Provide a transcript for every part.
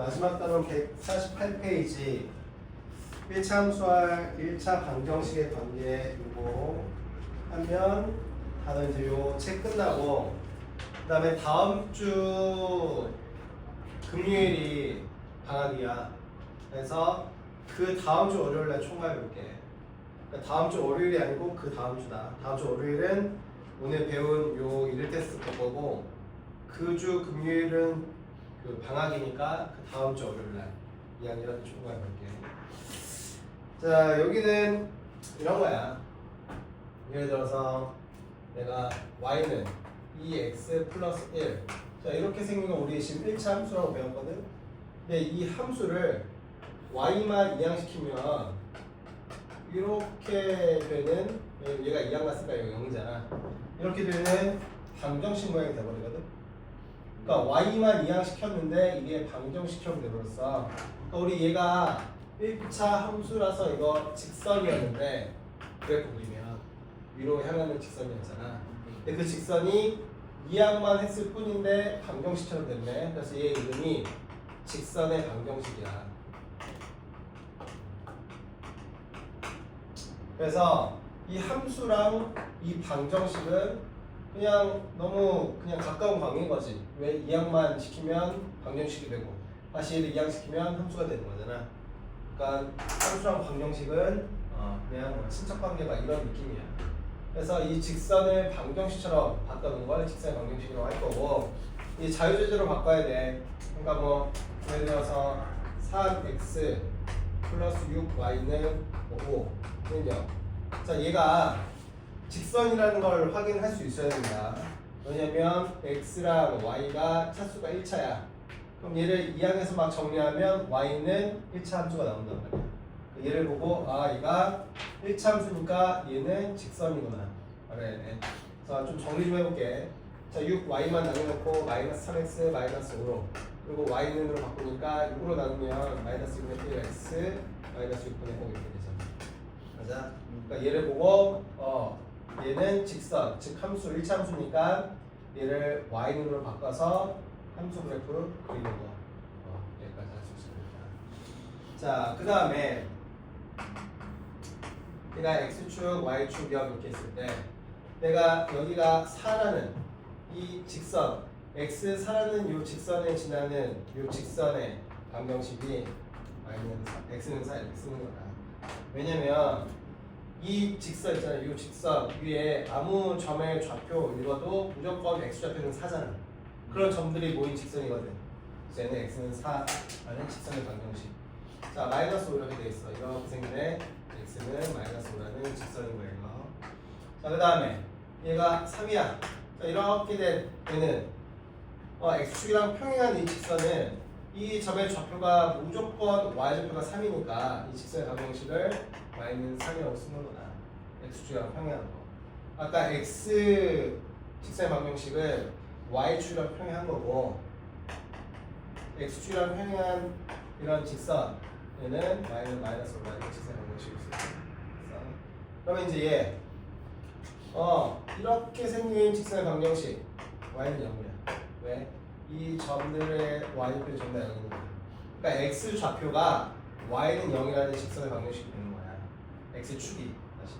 마지막 단원 148페이지. 1차 함수와 1차 방정식의 관계 이거 하면 다들 이제 요 책 끝나고 그 다음에 다음 주 금요일이 방학이야. 그래서 그 다음 주 월요일 날 총괄 볼게. 그러니까 다음 주 월요일이 아니고 그 다음 주다. 다음 주 월요일은 오늘 배운 요 일일 테스트 볼 거고 그 주 금요일은 그 방학이니까 그 다음 주 월요일 날 2학년 총괄 볼게. 자 여기는 이런 거야. 예를 들어서 내가 y는 2x 플러스 1. 자 이렇게 생긴 거 우리 지금 1차 함수라고 배웠거든. 근데 이 함수를 y만 이항시키면 이렇게 되는 얘가 2항 갔으니까 이거 0이잖아. 이렇게 되는 방정식 모양이 돼버리거든. 그러니까 y만 이항시켰는데 이게 돼버렸어. 그러니까 우리 얘가 1차 함수라서 이거 직선이었는데 그래프 그리면 위로 향하는 직선이었잖아. 근데 그 직선이 이항만 했을 뿐인데 방정식처럼 됐네. 그래서 얘 이름이 직선의 방정식이야. 그래서 이 함수랑 이 방정식은 그냥 너무 그냥 가까운 관계인 거지. 왜 이항만 시키면 방정식이 되고 다시 얘를 이항시키면 함수가 되는 거잖아. 그러니까 함수랑 방정식은 어, 그냥 뭐 친척 관계가 이런 느낌이야. 그래서 이 직선을 방정식처럼 바꿔놓은 걸 직선의 방정식이라고 할 거고 이 자유제재로 바꿔야 돼. 그러니까 뭐 예를 들어서 3x 플러스 6y는 5는요. 자 얘가 직선이라는 걸 확인할 수 있어야 된다. 왜냐면 x랑 y가 차수가 1차야. 그럼 얘를 이항해서 막 정리하면 y는 1차 함수가 나온단 말이야. 얘를 보고 아 얘가 1차 함수니까 얘는 직선이구나. 돼. 자좀 정리 좀 해볼게. 자 6y만 나눠놓고 마이너스 3x 마이너스 5로 그리고 y는 으로 바꾸니까 6으로 나누면 마이너스 6분의 1x 마이너스 6분의 5 이렇게 되잖아. 맞아? 그러니까 얘를 보고 어 얘는 직선, 즉 함수 1차 함수니까 얘를 y는으로 바꿔서 함수 그래프 그리는 거. 어, 여기까지 할 수 있습니다. 자, 그 다음에 내가 x축, y축 역 이렇게 했을 때 내가 여기가 4라는 이 직선 x 4라는 이 직선에 지나는 이 직선의 방정식이 y는 4, x는 4 이렇게 쓰는 거다. 왜냐면 이 직선 있잖아요. 이 직선 위에 아무 점의 좌표 읽어도 무조건 x 좌표는 4잖아. 그런 점들이 모인 직선이거든. 그래서 얘는 x는 4라는 직선의 방정식. 자 마이너스 5 이렇게 돼 있어. 이렇게 생긴데 x는 마이너스 5라는 직선인 거예요. 자 그 다음에 얘가 3이야. 자 이렇게 된 얘는 어, x축이랑 평행한 이 직선은 이 점의 좌표가 무조건 y 좌표가 3이니까 이 직선의 방정식을 y는 3이라고 쓰는 거다. x축이랑 평행한 거. 아까 x 직선의 방정식은 y축이랑 평행한 거고 x축이랑 평행한 이런 직선 얘는 y는 마이너스 5라는 직선의 방정식이 있어요. 그래서 그러면 이제 얘 어, 이렇게 생긴 직선의 방정식 y는 0이야. 왜? 이 점들의 y표 전부 다 0인 거야. 그러니까 x 좌표가 y는 0이라는 직선의 방정식이 되는 거야. x축이 다시.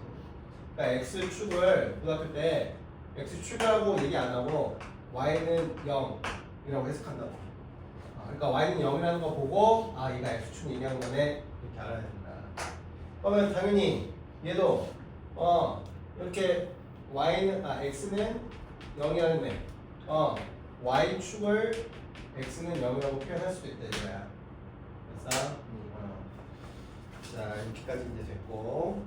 그러니까 x축을 고등학교 때 x축이라고 얘기 안 하고 y는 0이라고 해석한다고. 아, 그러니까 y는 0이라는 거 보고 아 얘가 x축 얘기한 거네 이렇게 알아야 된다. 그러면 당연히 얘도 어 이렇게 y는 아 x는 0이라는 애. 어 y축을 x는 0이라고 표현할 수도 있다 이거야. 그래서 음, 어. 자 이렇게까지 이제 됐고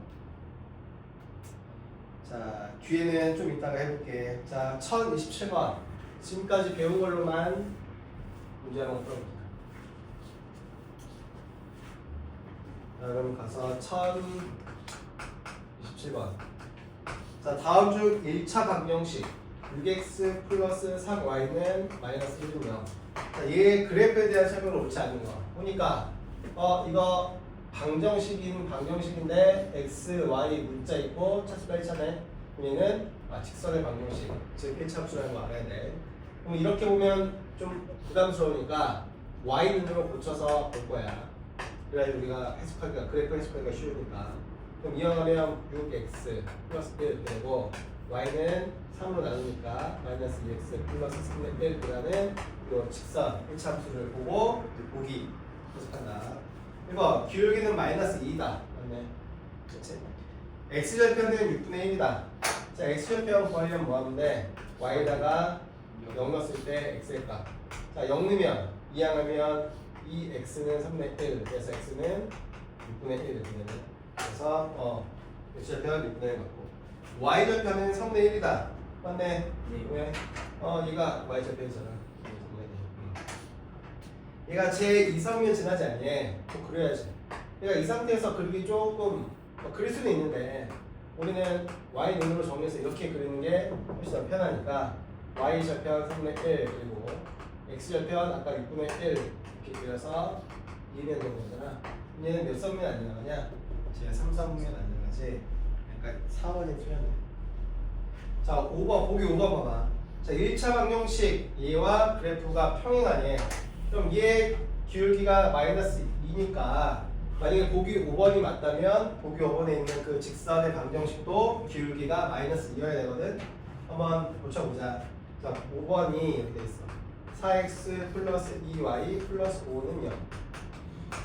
자 뒤에는 좀 이따가 해볼게. 자 1027번 지금까지 배운 걸로만 문제 한번 풀어볼게요. 자 그럼 가서 1027번 자 다음 주 1차 방정식 6x 플러스 3y는 마이너스 1이며 자얘 그래프에 대한 설명을 옳지 않은 거 보니까 어 이거 방정식인 방정식인데 x, y 문자 있고 차수가 1차네 얘는 아, 직선의 방정식 즉 1차 함수라는 거 알아야 돼 그럼 이렇게 보면 좀 부담스러우니까 y 눈으로 고쳐서 볼 거야. 그래야 우리가 해석하기가 그래프 해석하기가 쉬우니까. 그럼 이어가면 6x 플러스 1 되고 y는 3으로 나누니까 마이너스 2x 플러스 3의 1이라는 이 직선 1차 함수를 보고 보기 해석한다. 이거 기울기는 마이너스 2다. 맞네. 그치? x절편은 6분의 1이다. 자, x절편 구하려면 뭐 하는데 y에다가 0 넣었을 때 x의 값. 자, 0 넣으면 이항하면 이 x는 3분의 1. 그래서 x는 6분의 1 되면 그래서 어 x절편 6분의 1 맞고 y절편은 3분의 1이다. 맞네. 네. 왜? 어, 얘가 y절편이잖아. 얘가 제 이성면 지나지 않니? 꼭 그려야지. 얘가 이 상태에서 그리기 조금 뭐 그릴 수는 있는데 우리는 y 눈으로 정리해서 이렇게 그리는 게 훨씬 더 편하니까 y 절편 3분의 1 그리고 x 절편 아까 6분의 1 이렇게 그려서 이해면 되는 거잖아. 얘는 몇 선면 안 지나가냐? 제 3, 4분면 안 지나가지. 약간 4번이 틀렸네. 자, 5번 보기 5번 봐봐. 자, 1차 방정식 얘와 그래프가 평행하네. 그럼 얘 기울기가 마이너스 2니까 만약에 보기 5번이 맞다면 보기 5번에 있는 그 직선의 방정식도 기울기가 마이너스 2여야 되거든. 한번 고쳐보자. 자, 5번이 이렇게 돼 있어. 4x 플러스 2y 플러스 5는 0.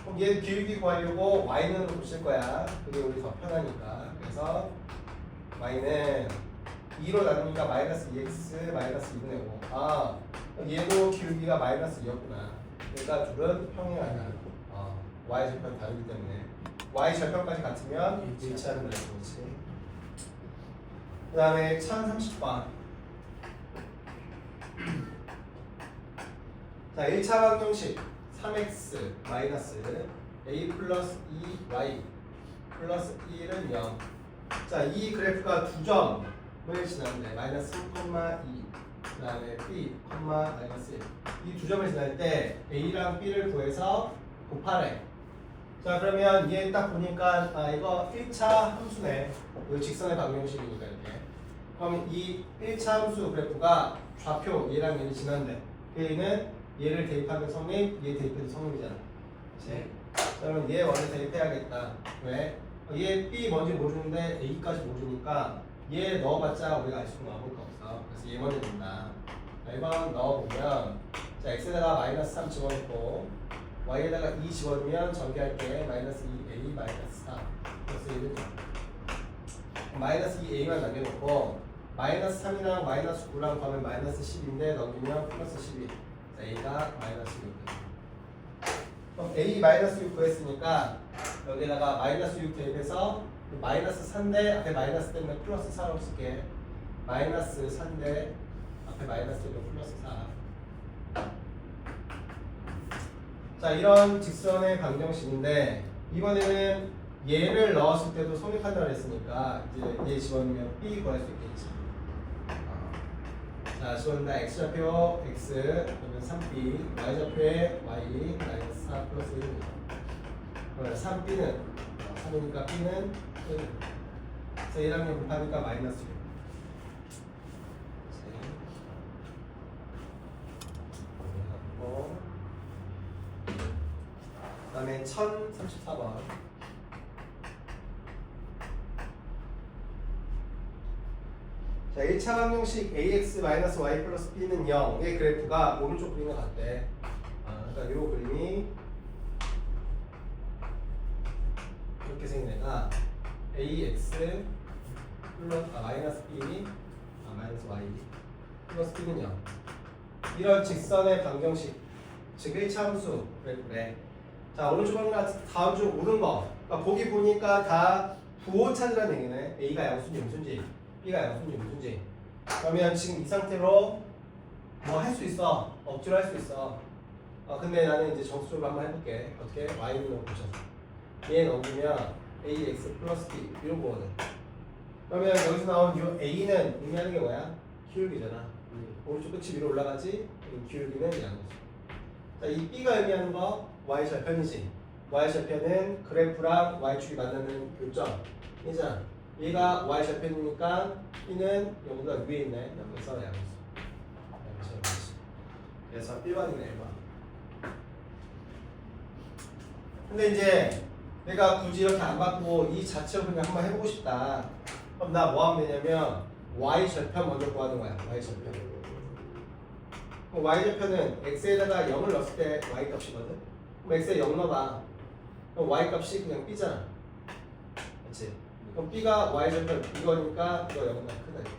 그럼 얘 기울기 구하려고 y는 고칠 거야. 그게 우리 더 편하니까. 그래서 y는 2로 나누니까 마이너스 2x 마이너스 2분의 5. 아, 얘도 기울기가 마이너스 2였구나. 그러니까 둘은 평행하다. 어, y 절편 다르기 때문에 y 절편까지 같으면 일치하는 거지. 그 다음에 1030번. 자, 1차 방정식 3x 마이너스 a 플러스 2y 플러스 1은 0. 자, 이 그래프가 두 점을 지나는데 마이너스 3,2그 다음에 b, 마이너스 1. 이 두 점을 지날 때 a랑 b를 구해서 곱하래. 자, 그러면 얘 딱 보니까 아 이거 1차 함수네. 이 직선의 방정식이니까 이렇게. 그럼 이 1차 함수 그래프가 좌표 얘랑 얘를 지난데 얘는 얘를 대입하면 성립, 얘 대입해도 성립이잖아. 그치? 그러면 얘 원래 대입해야겠다. 왜? 어, 얘 B 뭔지 모르는데 A까지 모르니까 얘 넣어봤자 우리가 알 수는 아무것도 없어. 그래서 얘 먼저. 자, 이번 넣어보면 자 x에다가 마이너스 3 집어넣고 y에다가 2 집어넣으면 전개할게. 마이너스 2a 마이너스 4 플러스 1은 마이너스 2a만 남겨놓고 마이너스 3이랑 마이너스 9랑 가면 마이너스 10인데 넘기면 플러스 12 자, a가 마이너스 6 그럼 a 마이너스 6 구했으니까 여기다가 마이너스 6 대입해서 마이너스 3대 앞에 마이너스 때문에 플러스 4로 쓸게. 마이너스 3대 앞에 마이너스 때문에 플러스 4자 이런 직선의 방정식인데 이번에는 얘를 넣었을 때도 성립한다고 했으니까 이제 얘 집어넣으면 b 구할 수 있겠지. 자 집어넣는다 x좌표 x 그러면 3b y좌표에 y 마이너스 4 플러스 1 그러면 3b는 3이니까 b는 1 그래서 얘랑 얘 곱하니까 마이너스 6그 다음에 1034번. 자 1차 방정식 ax-y 플러스 b는 0의 그래프가 오른쪽 그림과 같대. 아, 그러니까 이 그림이 이렇게 생긴 애가 ax 플러스 아, 마이너스 b 아, 마이너스 y 플러스 b는 0 이런 직선의 방정식 즉 1차 함수 그래프래 자 오른쪽은 다음 중 옳은 거. 그러니까 보기 보니까 다 부호 찾으라는 얘기네. A가 양수인지 음수인지 B가 양수인지 음수인지. 그러면 지금 이 상태로 뭐 할 수 있어? 억지로 할 수 있어? 어, 근데 나는 이제 정수적으로 한번 해볼게. 어떻게? Y를 넣어보셔서 얘 넘기면 AX 플러스 B 이런 거거든 그러면 여기서 나온 이 A는 의미하는 게 뭐야? 기울기잖아 오른쪽 끝이 위로 올라가지 이 기울기는 양수 자이 B가 의미하는 거 y 절편이지. y 절편은 그래프랑 y축이 만나는 교점 이잖아. 얘가 y 절편이니까 b는 여기가 위에 있네. 양수. 양수 양수. 그래서 1번이네 1번. 근데 이제 내가 굳이 이렇게 안 받고 이 자체로 그냥 한번 해보고 싶다. 그럼 나 뭐 하면 되냐면 y 절편 먼저 구하는 거야. y 절편. 그럼 y 절편은 x에다가 0을 넣었을 때 y 값이거든. 그럼 x에 0 넣어봐. 그럼 y 값이 그냥 b잖아. 그렇지? 그럼 b가 y 절편 이거니까 이거 0보다 크다 이렇게.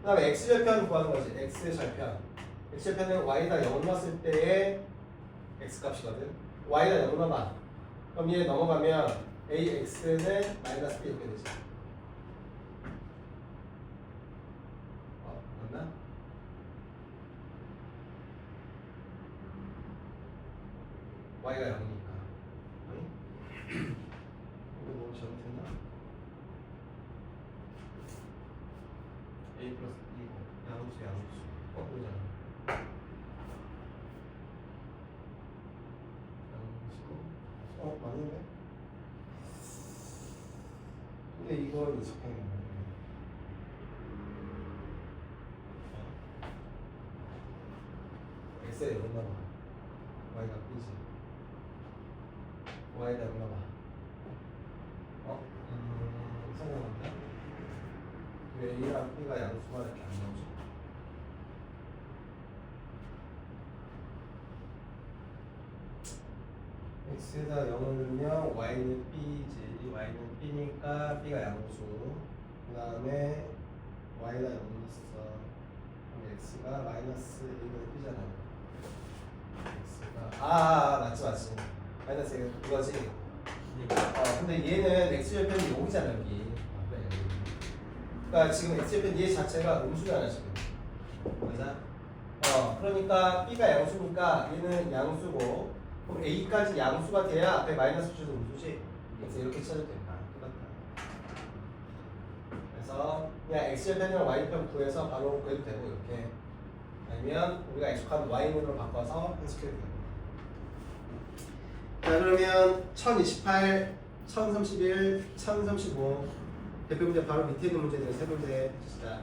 그다음에 x 절편 구하는 거지. x 절편. x 절편은 y에다 0 넣었을 때의 x 값이거든. y에다 0 넣어봐. 그럼 얘 넘어가면 ax는 마이너스 b 이렇게 되지. 어, 맞나? y가 0이니까. 이거 뭐 잘못했나? a 플러스 b 양수 양수. 어, 그러잖아. 양수. 어, 맞는데? 이건 이석형이네. x에 얼마나 y가 b지. y에다 얼마나 어? 음, 생각난다. 왜 a랑 b가 양수가 이렇게 안 나오지? x에다 0을 넣으면 y는 y는 b니까 b가 양수. 그 다음에 0 넣었어 그럼 x가 마이너스 1은 b잖아 x가. 아, 아 맞지 맞지. 마이너스 1 이거지? 어 근데 얘는 x절편이 여기잖아 여기. 아. 그러니까 지금 x절편 얘 자체가 음수잖아 지금. 맞아? 어 그러니까 b가 양수니까 얘는 양수고. 그럼 a까지 양수가 돼야 앞에 마이너스 붙여서 음수지. 그래서 이렇게 쳐도 된다 그래서 그냥 x절편이랑 y편 구해서 바로 구해도 되고 이렇게. 아니면 우리가 익숙한 y문으로 바꿔서 해석해도 되고. 자 그러면 1028, 1031, 1035 대표 문제 바로 밑에 있는 문제들 세 문제 시작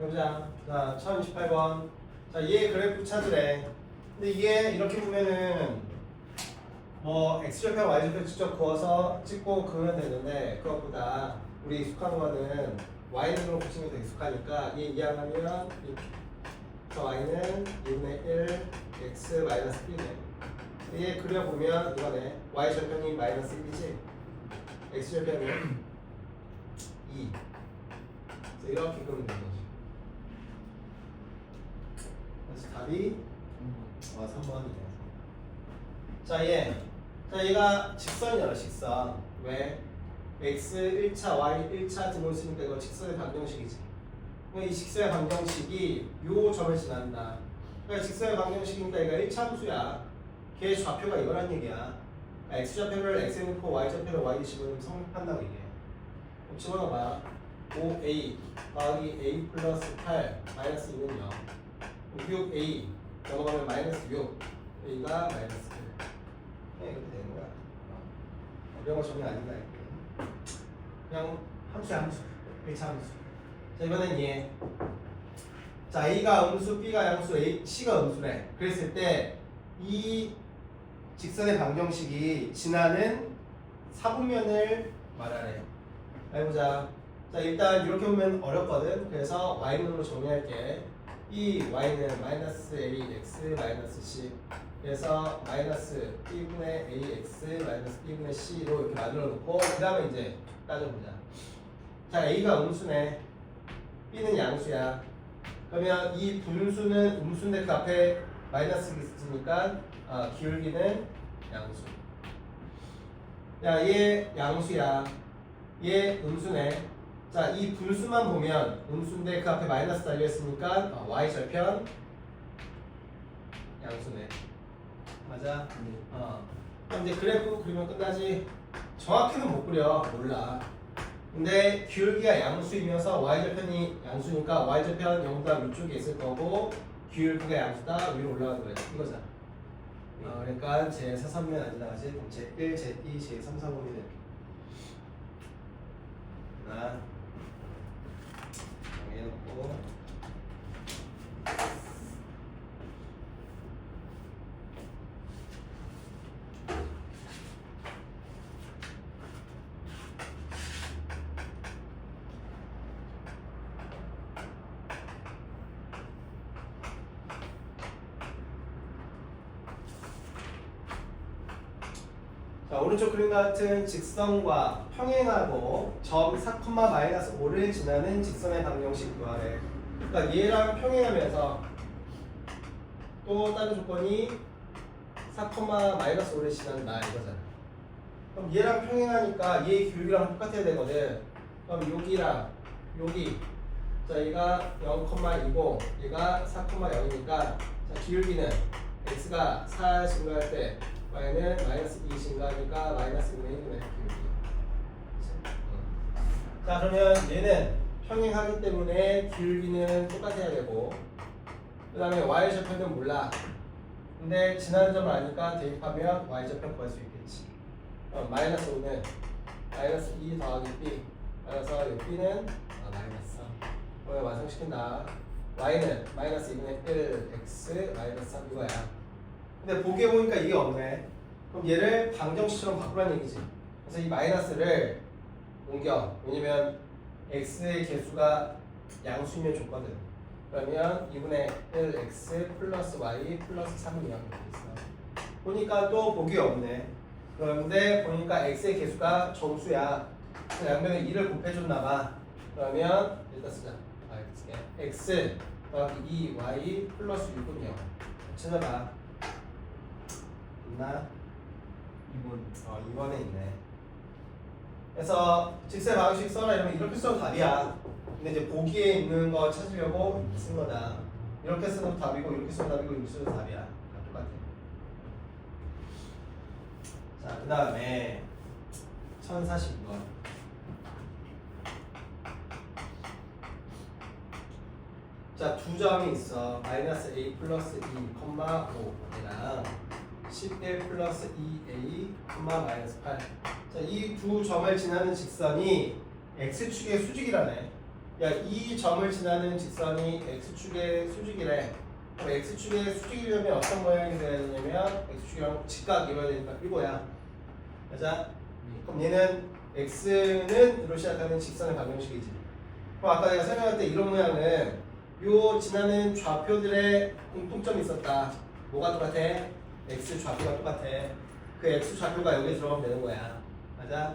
해보자. 자, 1028번. 자, 얘 그래프 찾으래. 근데 이게 이렇게 보면은 뭐 x좌표, y좌표 직접 그어서 찍고 그으면 되는데 그것보다 우리 익숙한 거는 y는으로 붙이면 더 익숙하니까 얘 이항하면. 저 y는 2분의 1 x 마이너스 b네. 얘 그려보면 이거네. y좌표는 마이너스 1이지. x좌표는 2. 그래서 이렇게 그리면 되는 거지. 그래서 답이 어, 3번이네. 자, 얘. 자, 얘가 직선이잖아, 직선. 왜? x 1차, y 1차 등을 쓰니까 이거 직선의 방정식이지. 이 직선의 방정식이 요 점을 지난다. 그러니까 직선의 방정식이니까 얘가 1차 함수야. 걔 좌표가 이거란 얘기야. 그러니까 x 좌표를 x 놓고 y 좌표를 y 집으면 성립한다고 얘기해. 집어넣어봐. 5a 더하기 a 플러스 8 마이너스 2는 요. 6a 넘어가면 마이너스 6 a가 마이너스 1 그냥 이렇게 되는 거야 어려운 거 전혀 아니다 그냥 함수야 함수 1차 함수 자 이번엔 얘 자, A가 음수, B가 양수, A, C가 음수래. 그랬을 때 이 직선의 방정식이 지나는 사분면을 말하래. 해보자. 자, 일단 이렇게 보면 어렵거든. 그래서 y는으로 정리할게. 이 y는 마이너스 ax 마이너스 c. 그래서 마이너스 b분의 ax 마이너스 b분의 c로 이렇게 만들어 놓고 그 다음에 이제 따져보자. 자, a가 음수네. b는 양수야. 그러면 이 분수는 음수인데 그 앞에 마이너스가 있으니까 아, 기울기는 양수. 야, 얘 양수야. 얘 음수네. 자, 이 분수만 보면 음수인데 그 앞에 마이너스 달려있으니까 어, y 절편 양수네. 맞아? 어. 그럼 이제 그래프 그리면 끝나지. 정확히는 못 그려. 몰라. 근데 기울기가 양수이면서 y절편이 양수니까 y절편 0보다 위쪽에 있을 거고 기울기가 양수다 위로 올라가는 거야 이거잖아 어, 그러니까 제 4선면 안 지나가지 그럼 제 1, 제 2, 제 3, 4번이 돼 하나 정해놓고 자 오른쪽 그림 같은 직선과 평행하고 점 4, 마이너스 5를 지나는 직선의 방정식 구하래. 그러니까 얘랑 평행하면서 또 다른 조건이 4, 마이너스 5를 지난다 이거잖아. 그럼 얘랑 평행하니까 얘 기울기랑 똑같아야 되거든. 그럼 여기랑 여기 자 얘가 0,2고 얘가 4,0이니까 자 기울기는 x가 4 증가할 때 y는 마이너스 2 증가하니까 마이너스 2분의 1분의 자 그러면 얘는 평행하기 때문에 기울기는 똑같아야 되고 그 다음에 y좌표는 몰라. 근데 지나는 점을 아니까 대입하면 y좌표 구할 수 있겠지. 그럼 마이너스 5는 마이너스 2 더하기 b 그래서 이 b는 아, 마이너스. 3 그러면 완성시킨다. y는 마이너스 2분의 1 x 마이너스 3 이거야. 근데 보기에 보니까 이게 없네. 그럼 얘를 방정식처럼 바꾸라는 얘기지. 그래서 이 마이너스를 옮겨. 왜냐면 x의 개수가 양수이면 좋거든. 그러면 2분의 1x 플러스 y 플러스 3이 이렇게 있어. 보니까 또 보기에 없네. 그런데 보니까 x의 개수가 정수야. 양변에 2를 곱해줬나 봐. 그러면 일단 쓰자. 아, x 더하기 2y 플러스 6은 0. 찾아봐. 있나? 2번. 어, 2번에 있네. 그래서 직세 방식 써라 이러면 이렇게 써도 답이야. 근데 이제 보기에 있는 거 찾으려고 쓴 거다. 이렇게 쓰는 답이고 이렇게 쓰는 답이고 이렇게 쓰는 답이야. 다 똑같아. 자, 그 다음에 1042번. 자, 두 점이 있어. 마이너스 a 플러스 2, 5이랑 11 플러스 2a, 마이너스 8. 자, 이 두 점을 지나는 직선이 x축의 수직이라네. 야, 이 점을 지나는 직선이 x축의 수직이래. 그럼 x축의 수직이려면 어떤 모양이 돼야 되냐면 x축이랑 직각 이뤄야 되니까 이거야. 맞아? 그럼 얘는 x는 으로 시작하는 직선의 방정식이지. 그럼 아까 내가 설명할 때 이런 모양은 요 지나는 좌표들의 공통점이 있었다. 뭐가 똑같아? x 좌표가 똑같아. 그 x 좌표가 여기 들어가면 되는 거야. 맞아?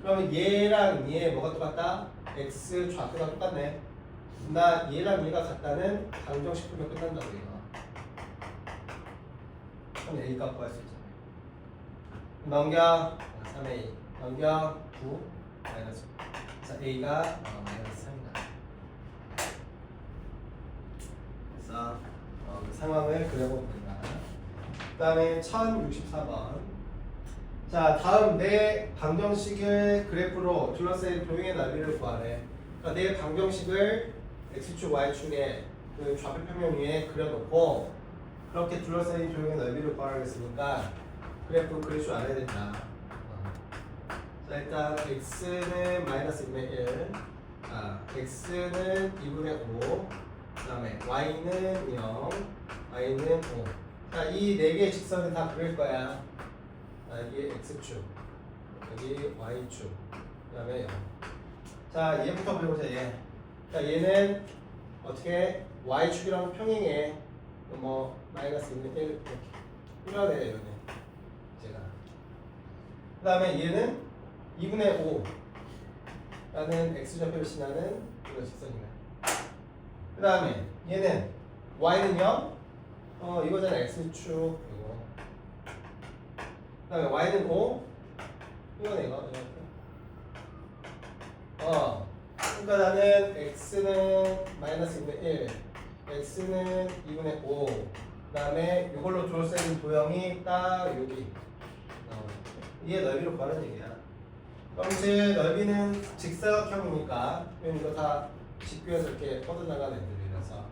그러면 얘랑 얘 뭐가 똑같다? x 좌표가 똑같네. 나 얘랑 얘가 같다는 풀면 끝난다고 이거. 그럼 a 값 구할 수 있잖아. 넘겨 3a 넘겨 9 마이너스 9. 자 a가 어, 마이너스 3이다. 그래서 어, 그 상황을 그려보면 된다. 그 다음에 1064번. 자, 다음 내 방정식을 그래프로 둘러싸인 도형의 넓이를 구하래. 그러니까 내 방정식을 x축, y축의 그 좌표 평면 위에 그려놓고 그렇게 둘러싸인 도형의 넓이를 구하라고 했으니까 그래프 그릴 줄 알아야 된다. 어. 자, 일단 x는 마이너스 2분의 1, 아, x는 2분의 5, 그 다음에 y는 0, y는 5. 자, 이 네 개의 직선을 다 그릴 거야. 자, 여기 x축, 여기 y축, 그 다음에 0. 자, 얘부터 그려보자, 얘. 자, 얘는 어떻게 y축이랑 평행해. 뭐, 마이너스 2분의 1 이렇게. 이러네, 이러네. 제가. 그 다음에 얘는 2분의 5 라는 x좌표를 지나는 이런 직선이다. 그 다음에 얘는 y는 0 어 이거잖아 x축 그 다음에 y는 5 이거네 이거. 이거. 어. 그러니까 나는 x는 마이너스 2분의 1 x는 2분의 5 그 다음에 이걸로 둘러싸인 도형이 딱 여기. 나오네. 이게 넓이로 구하는 얘기야. 그럼 이제 넓이는 직사각형이니까 그럼 이거 다 직교에서 이렇게 뻗어나가는 애들이라서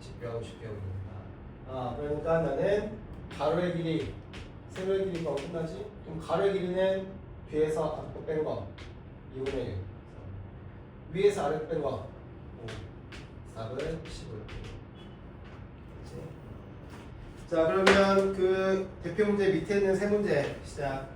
직교하고 직교하고니까. 아 그러니까 나는 가로의 길이 세로의 길이가 끝나지? 그럼 가로의 길이는 뒤에서 앞으로 뺀 거 2분의 1 위에서 아래로 뺀 거 5 4분 15 자 그러면 그 대표 문제 밑에 있는 세 문제 시작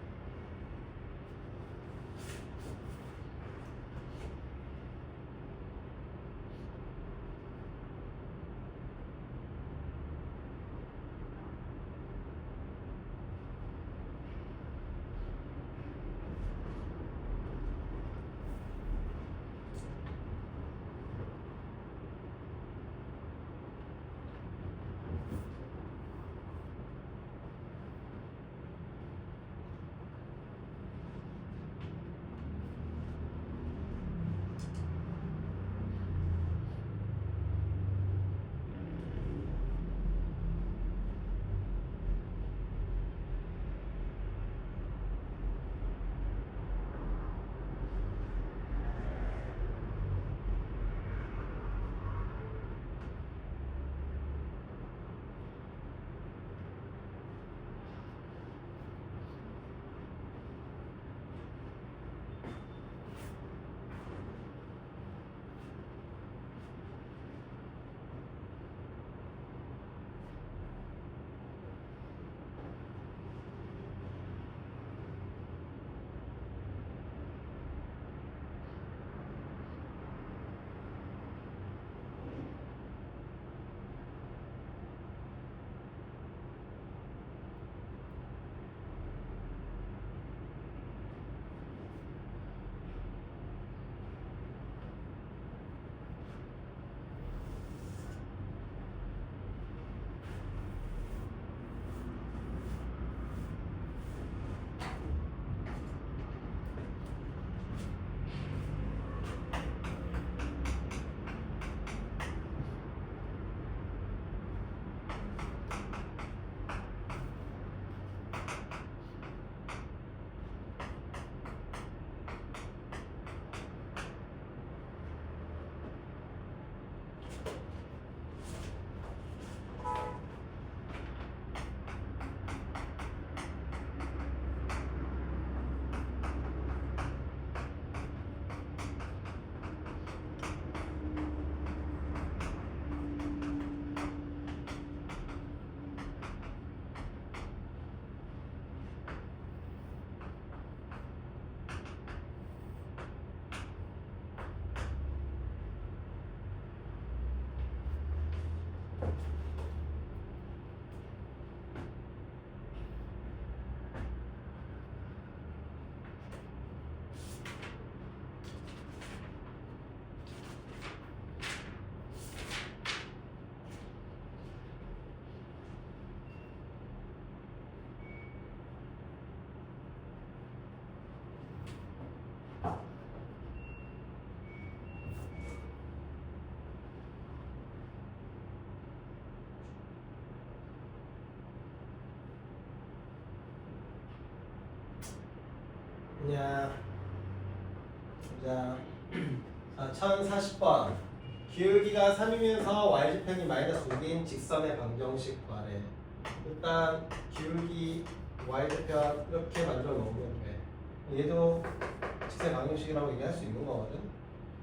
냐 보자 자 1040번. 기울기가 3이면서 y좌편이 마이너스 5개인 직선의 방정식 구하래. 일단 기울기 y좌편 이렇게 만들어 놓으면 돼. 얘도 직선 방정식이라고 얘기할 수 있는 거거든.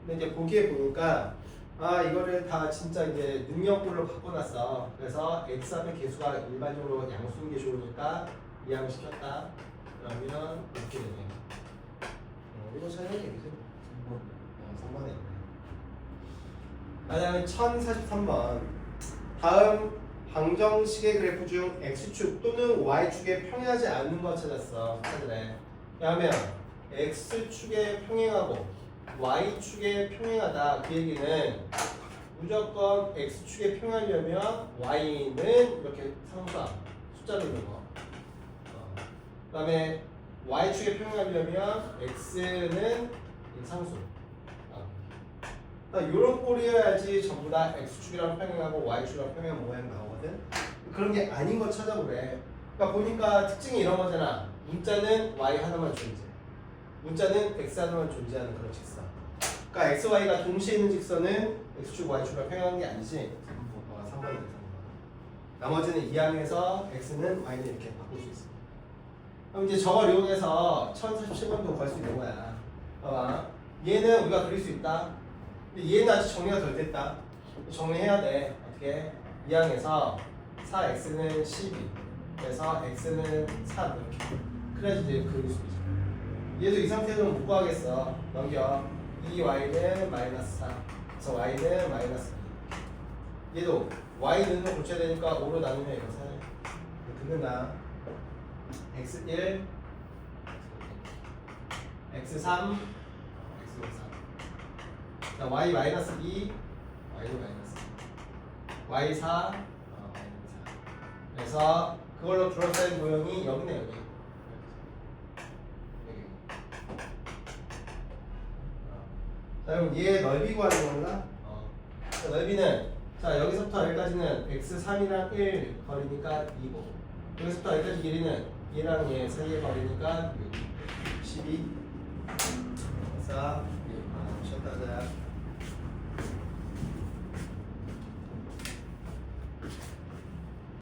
근데 이제 보기에 보니까 아 이거를 다 진짜 이제 능력별로 바꿔놨어. 그래서 x 앞에 개수가 일반적으로 양수인 게 좋으니까 이항 시켰다 그러면 이렇게 되네 어, 이거 차이 얘기죠 어, 3번에 있네 다음에 1043번 다음 방정식의 그래프 중 x축 또는 y축에 평행하지 않는 것 찾았어. 찾으래. 그러면 x축에 평행하고 y축에 평행하다. 그 얘기는 무조건 x축에 평행하려면 y는 이렇게 상수함 숫자로 있는 거. 어. 그 다음에 y축에 평행하려면 x는 이 상수. 어. 이런 꼴이어야지 전부 다 x축이랑 평행하고 y축이랑 평행 모양 나오거든. 그런 게 아닌 거 찾아보래. 그러니까 보니까 특징이 이런 거잖아. 문자는 y 하나만 존재. 문자는 x 하나만 존재하는 그런 직선. 그러니까 x, y가 동시에 있는 직선은 x축, y축과 평행한 게 아니지. 어, 3번이네 3번 나머지는 이항에서 x는 y는 이렇게 바꿀 수 있어 그럼 이제 저걸 이용해서 1047번도 구할 수 있는 거야. 봐봐. 얘는 우리가 그릴 수 있다. 근데 얘는 아직 정리가 덜 됐다. 정리해야 돼. 어떻게? 이항에서 4x는 12 그래서 x는 3 이렇게. 그래야지 이제 그릴 수 있어. 얘도 이 상태로는 못 구하겠어. 넘겨. 2y는 마이너스 4 그래서 y는 마이너스 2 얘도 y는 고쳐야 되니까 5로 나누면 이거 4 듣는다 x1 x3 x3 자, y 마이너스 2 y는 마이너스 2 y4 어, y는 4 그래서 그걸로 둘러싸인 모형이 여기네 여기. 여기 어. 자 그럼 얘 넓이 구하는 건가? 어. 자, 넓이는 자 여기서부터 여기까지는 x3이랑 1 거리니까 2고. 여기서부터 여기까지 길이는 얘랑 얘 사이에 버리니까 12 4 예, 아, 쉬었다 하자.